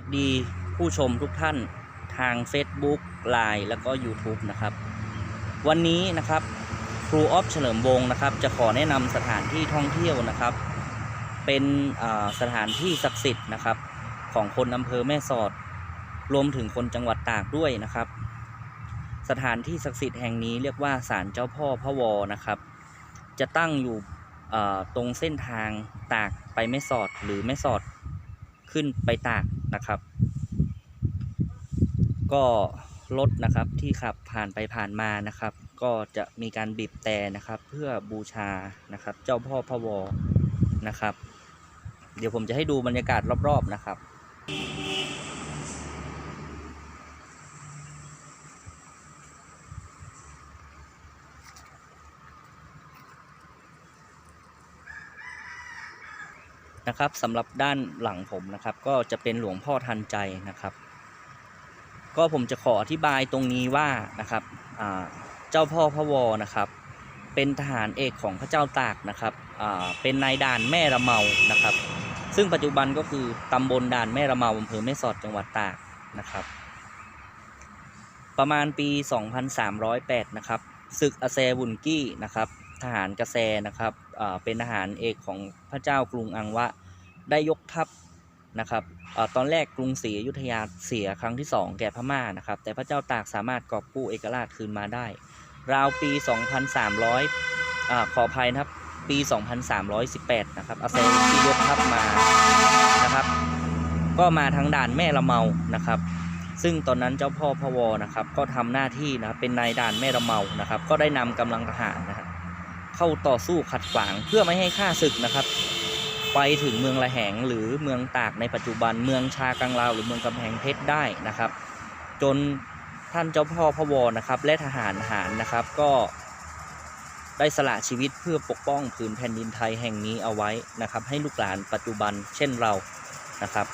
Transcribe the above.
วัสดีผู้ชมทุกท่านทาง Facebook Line แล้วก็ YouTube นะครับ วันนี้นะครับครูออฟเฉลิมวงนะครับ จะขอแนะนำสถานที่ท่องเที่ยวนะครับ เป็นสถานที่ศักดิ์สิทธิ์นะครับ ของคนอำเภอแม่สอด รวมถึงคนจังหวัดตากด้วยนะครับ สถานที่ศักดิ์สิทธิ์แห่งนี้เรียกว่าศาลเจ้าพ่อพระวอนะครับ จะตั้งอยู่ตรงเส้นทางตากไปแม่สอดหรือแม่สอด ขึ้นไปตากนะครับ ก็รถนะครับที่ขับผ่านไปผ่านมานะครับ ก็จะมีการบีบแต่นะครับ เพื่อบูชานะครับ เจ้าพ่อพระวอนะครับ เดี๋ยวผมจะให้ดูบรรยากาศรอบๆนะครับ นะครับสำหรับด้านหลังผมนะครับ ก็จะเป็นหลวงพ่อทันใจนะครับ ก็ผมจะขออธิบายตรงนี้ว่านะครับเจ้าพ่อพระวอนะครับ เป็นทหารเอกของพระเจ้าตากนะครับเป็นนายด่านแม่ระเมานะครับ ซึ่งปัจจุบันก็คือตำบลด่านแม่ระเมาอำเภอแม่สอดจังหวัดตากนะครับ ประมาณปี 2308 นะครับศึกอาแซบุนกี้นะครับ ทหารกระแซนะครับ เป็นทหารเอกของพระเจ้ากรุงอังวะ ได้ยกทัพนะครับอตอนแรกกรุงศรีอยุธยาเสียครั้งที่ 2 แก่พม่านะครับ แต่พระเจ้าตากสามารถกอบกู้เอกราชคืนมาได้ ราวปี 2300อขออภัยนะครับ ปี 2318 นะครับอาเซนที่ยกทัพมานะครับ ก็มาทางด่านแม่ละเมานะครับ ซึ่งตอนนั้นเจ้าพ่อพะวอนะครับ ก็ทำหน้าที่นะครับเป็นนายด่านแม่ละเมานะครับ ก็ได้นำกำลังทหารนะ เข้าต่อสู้ขัดขวางเพื่อไม่ให้ข้าศึกนะครับ ไปถึงเมืองละแหงหรือเมืองตากในปัจจุบันเมืองชากังลาว หรือเมืองกำแพงเพชรได้นะครับ จนท่านเจ้าพ่อพระวอนะครับ และทหารทหารนะครับก็ได้สละชีวิตเพื่อปกป้องผืนแผ่นดินไทยแห่งนี้เอาไว้นะครับ ให้ลูกหลานปัจจุบันเช่นเรานะครับ